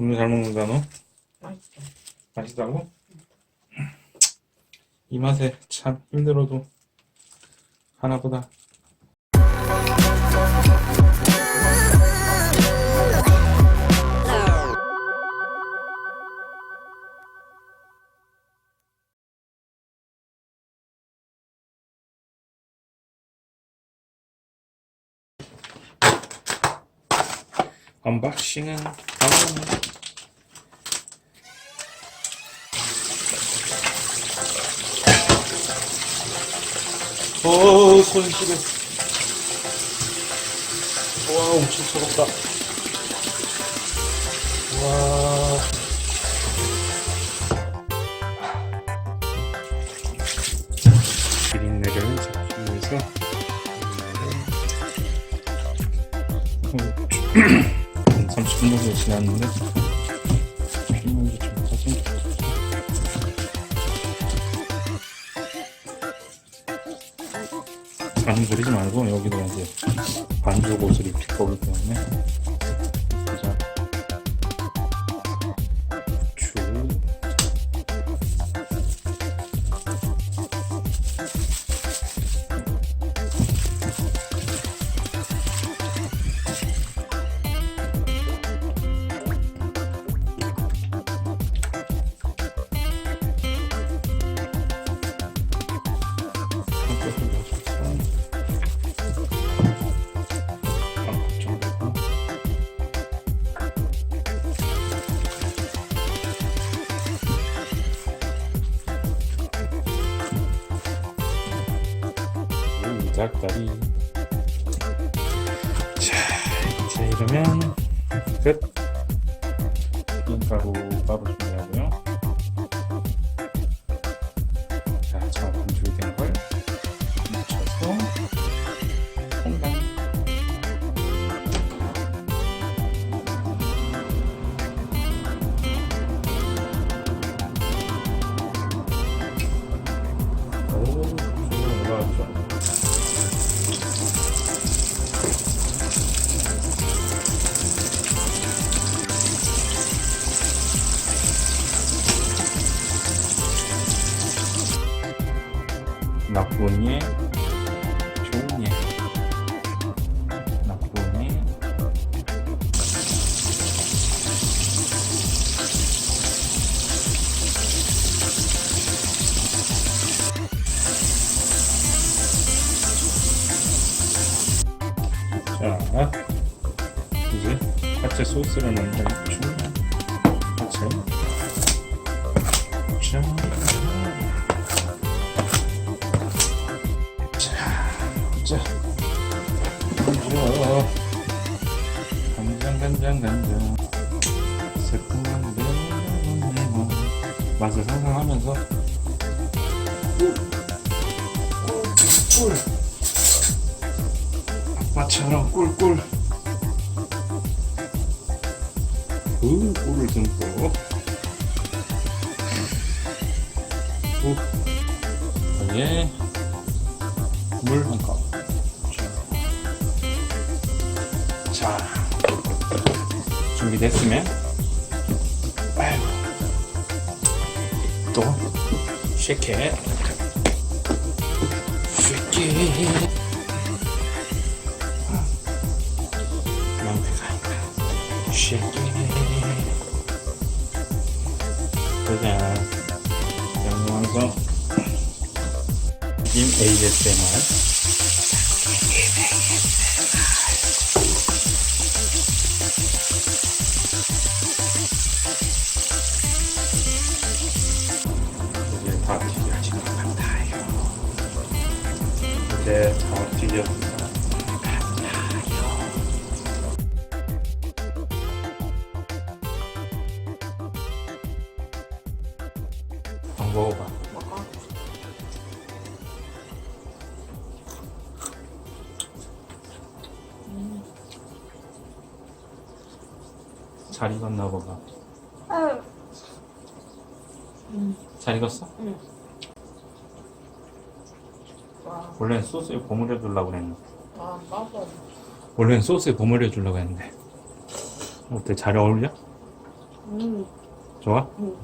오늘 잘 먹는다 너? 맛있어. 맛있다고? 이 맛에 참 힘들어도 하나보다 언박싱은 어, 손 시려. 와, 엄청 차갑다. 와. 비린내를 잡기 위해서 한 30분 정도 지났는데 많이 부리지 말고 여기도 이제 반죽 옷을 입힐 거기 때문에 오, 닭다리. 자 이제 이러면 끝. 바로 준비하 나쁜 예, 좋은 예. 나쁜 예. 자, 이제 파채 소스를 만들죠. 파채. 자. 간장 간장 새콤한 레몬 맛을 상상하면서 꿀꿀꿀 아빠처럼 꿀꿀. 그 꿀을 오, 여기에 물한 컵. 자, 준비됐으면, 아이고, 또, 쉐켓. 쉐켓. 명태가 있다. 쉐켓. 보자. 양념 완성. 튀김 ASMR. 이제 다. 한번 먹어봐. 먹어. 잘 익었나 보다. 음. 잘 익었어? 응. 와, 원래는 소스에 버무려 주려고 그랬는데. 와, 맛있어. 원래는 소스에 버무려 주려고 했는데. 어때? 잘 어울려? 음, 좋아? 음.